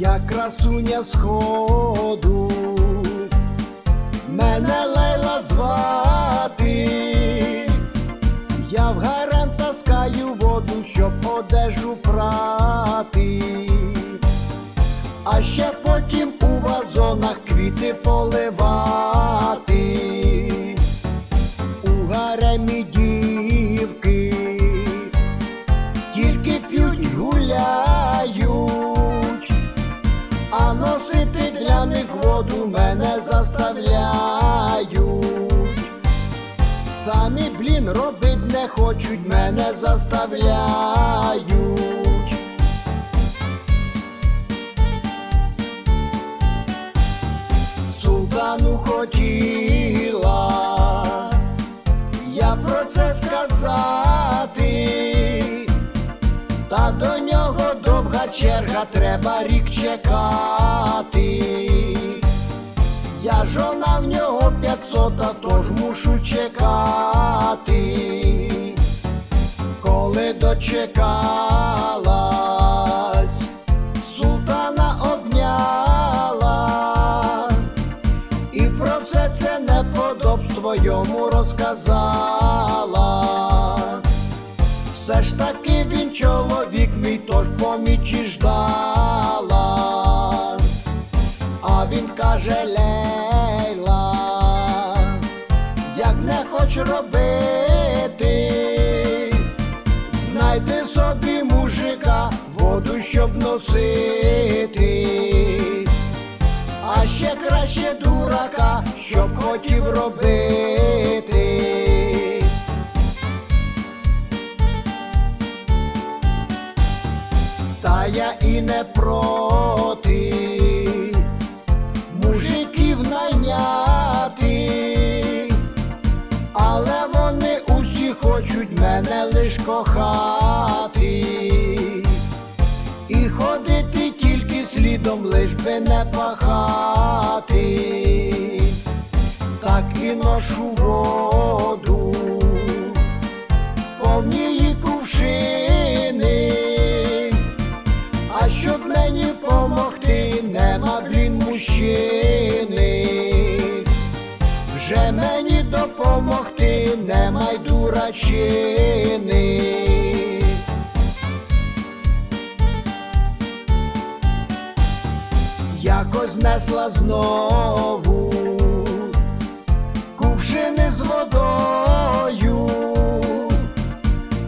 я красуня сходу, мене Лейла звати, я в гарем таскаю воду, щоб одежу прати, а ще потім у вазонах квіти поливати, них мене заставляють. Самі блін робить не хочуть, мене заставляють. Султану хотіла я про це сказати, та до нього довга черга, треба рік чекати. Нього тож мушу чекати. Коли дочекалась, султана обняла і про все це неподобство йому розказала. Все ж таки він чоловік мій, тож помічі ждала. А він каже не хоч робити, знайди собі мужика, воду щоб носити, а ще краще дурака, щоб хотів робити. Мене лиш кохати, і ходити тільки слідом, лиш би не пахати, так і ношу воду, дурачини. Якось несла знову кувшини з водою.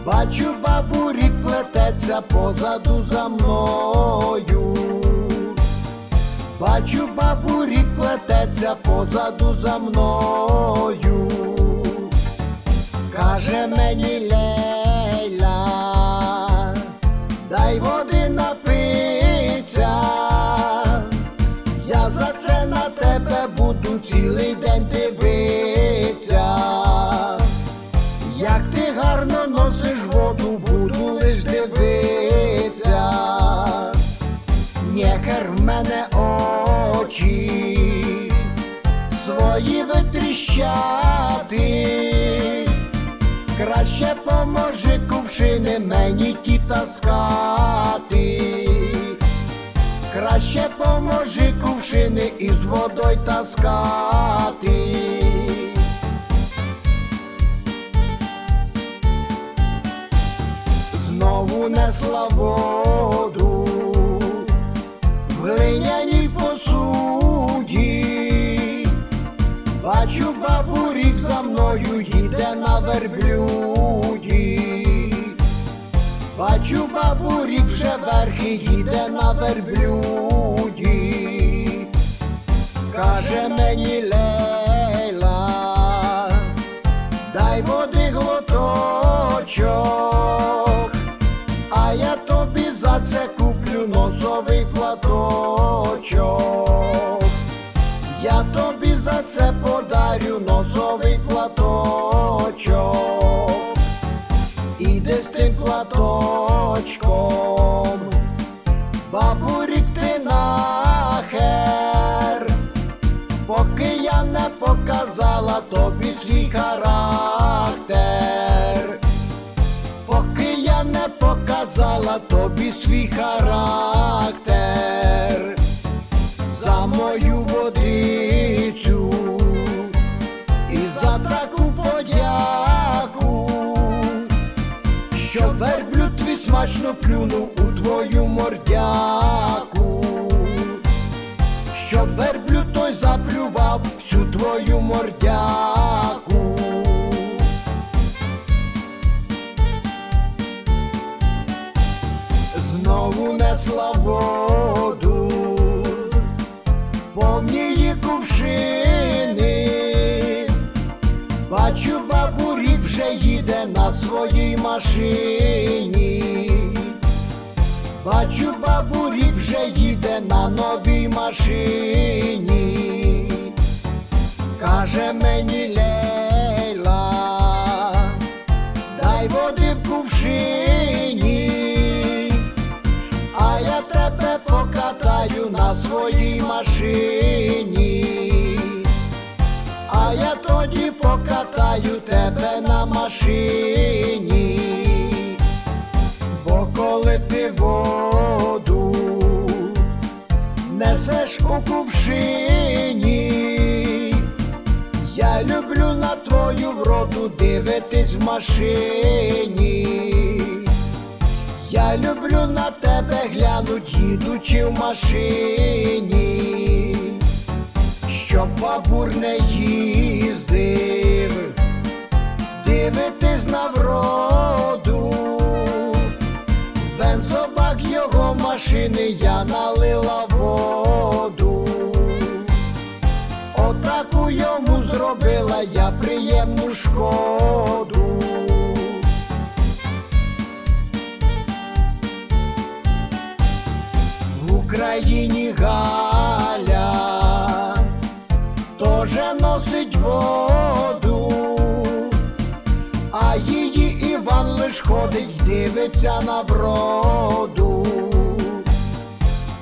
Бачу, бабу рік плететься позаду за мною. Бачу, бабу рік плететься позаду за мною. Каже мені Лейла, дай води напиться. Я за це на тебе буду цілий день дивитися. Як ти гарно носиш воду, буду лиш дивитися. Нехер в мене очі свої витріщати. Краще поможи кувшини мені ті таскати. Краще поможи кувшини із водою таскати. Знову несла воду мною їде на верблюді. Бачу, бабу рік вже верхи їде на верблюді. Каже мені Лейла, дай води глоточок, а я тобі за це куплю носовий платочок. Я тобі за це подарю носовий платочок. Іди з тим платочком, бабу рік ти нахер, поки я не показала тобі свій характер, поки я не показала тобі свій характер. Щоб верблюд твій смачно плюнув у твою мордяку, щоб верблюд той заплював всю твою мордяку. Знову несла воду, повні її кувшини. На своїй машині. Бачу, бабу вже їде на новій машині. Каже мені Лейла, дай води в кувшині, а я тебе покатаю на своїй машині. Покатаю тебе на машині, бо коли ти воду несеш у кувшині, я люблю на твою вроду дивитись в машині. Я люблю на тебе глянуть, їдучи в машині щоб бабур не їздив, дивитись на вроду, бензобак його машини я налила воду, отаку йому зробила я приємну шкоду. В Україні Галя тоже носить воду, Іван ходить, дивиться на вроду,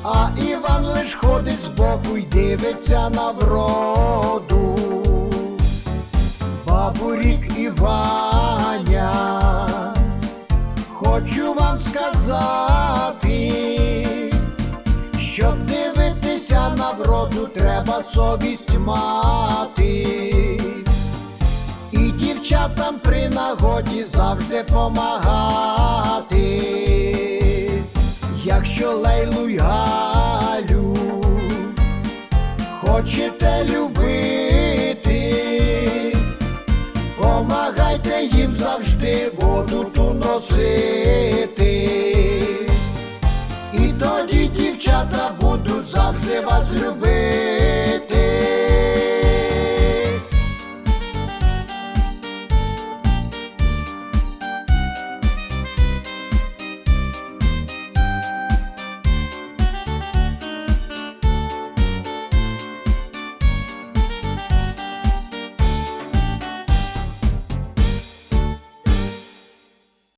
а Іван лиш ходить збоку й дивиться на вроду. Бабурік Іваня, хочу вам сказати, щоб дивитися на вроду, треба совість мати. Дівчатам при нагоді завжди помагати. Якщо лейлу й Галю хочете любити, помагайте їм завжди воду ту носити. І тоді дівчата будуть завжди вас любити.